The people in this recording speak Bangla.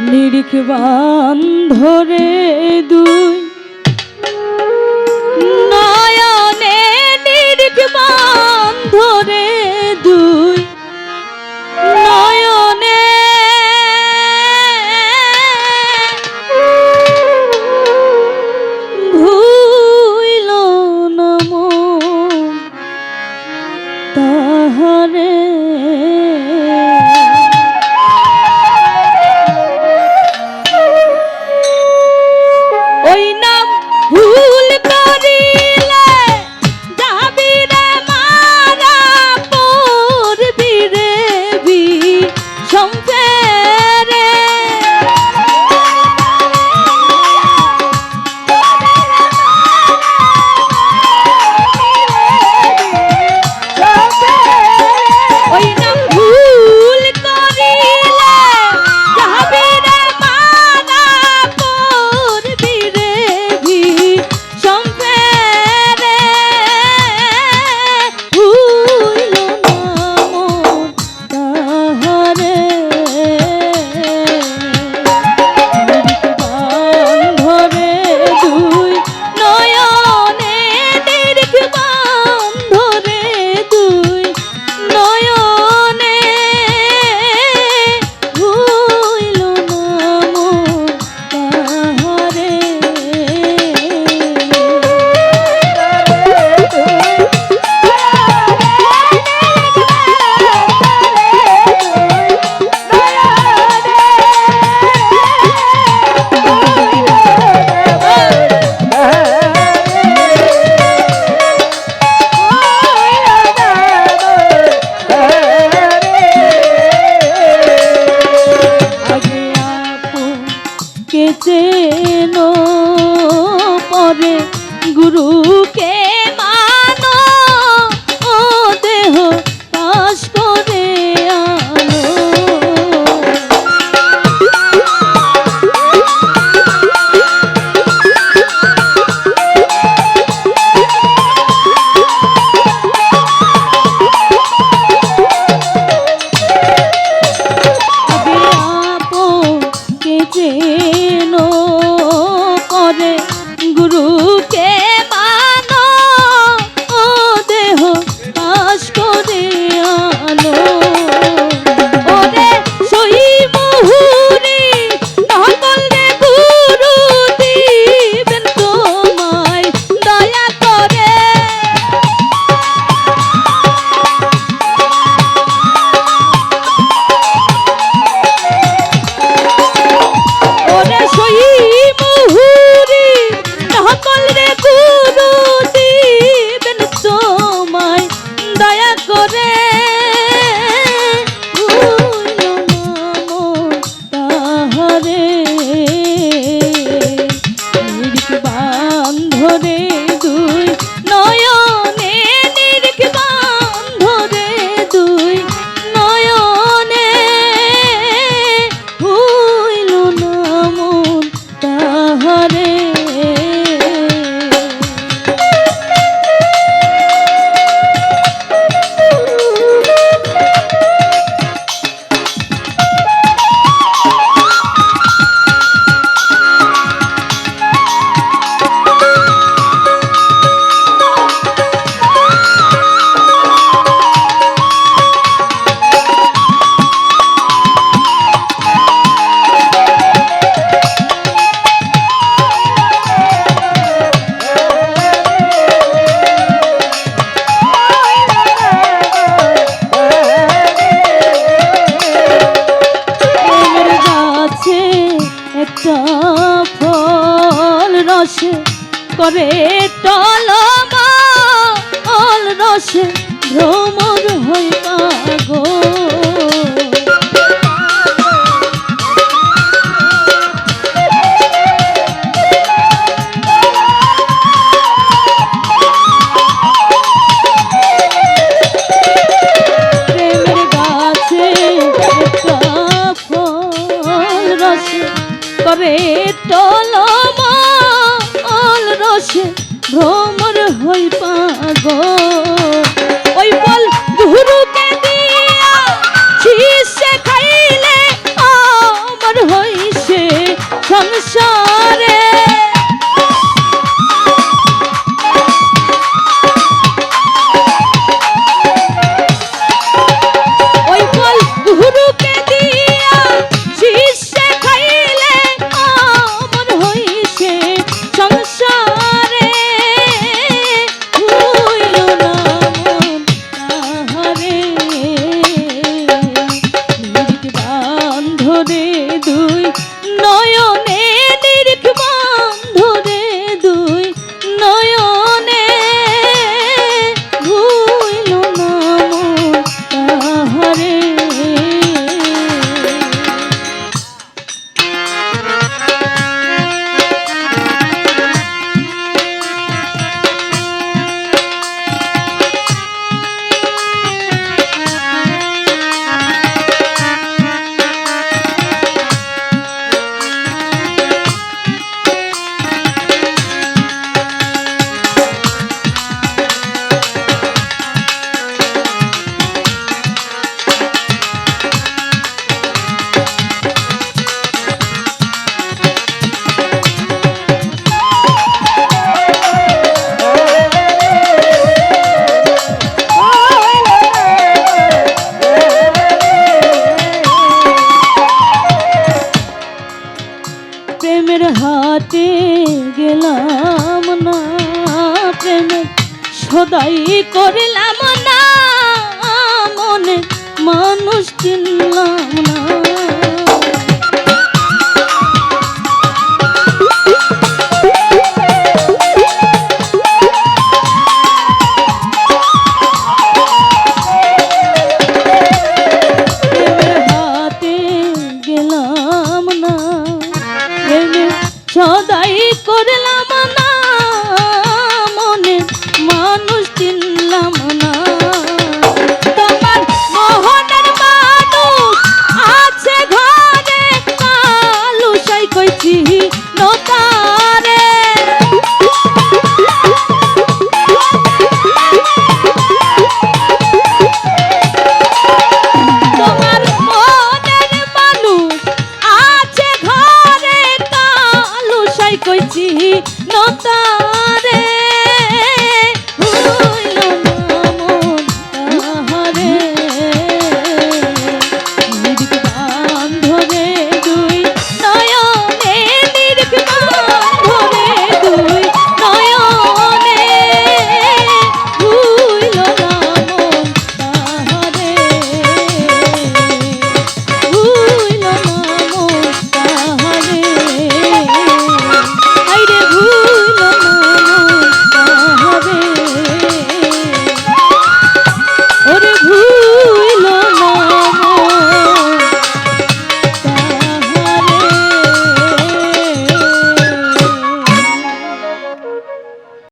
নিরিখ ধরে দুই। নয়নে নিরিখ ধরে রসে করে টলমা অল রসে ভ্রম বান্ধরে দুই প্রেমের হাতে গেলাম না প্রেমের সদাই করিলাম না মনে মানুষ চিনলাম না। সদাই করলাম না। নতারে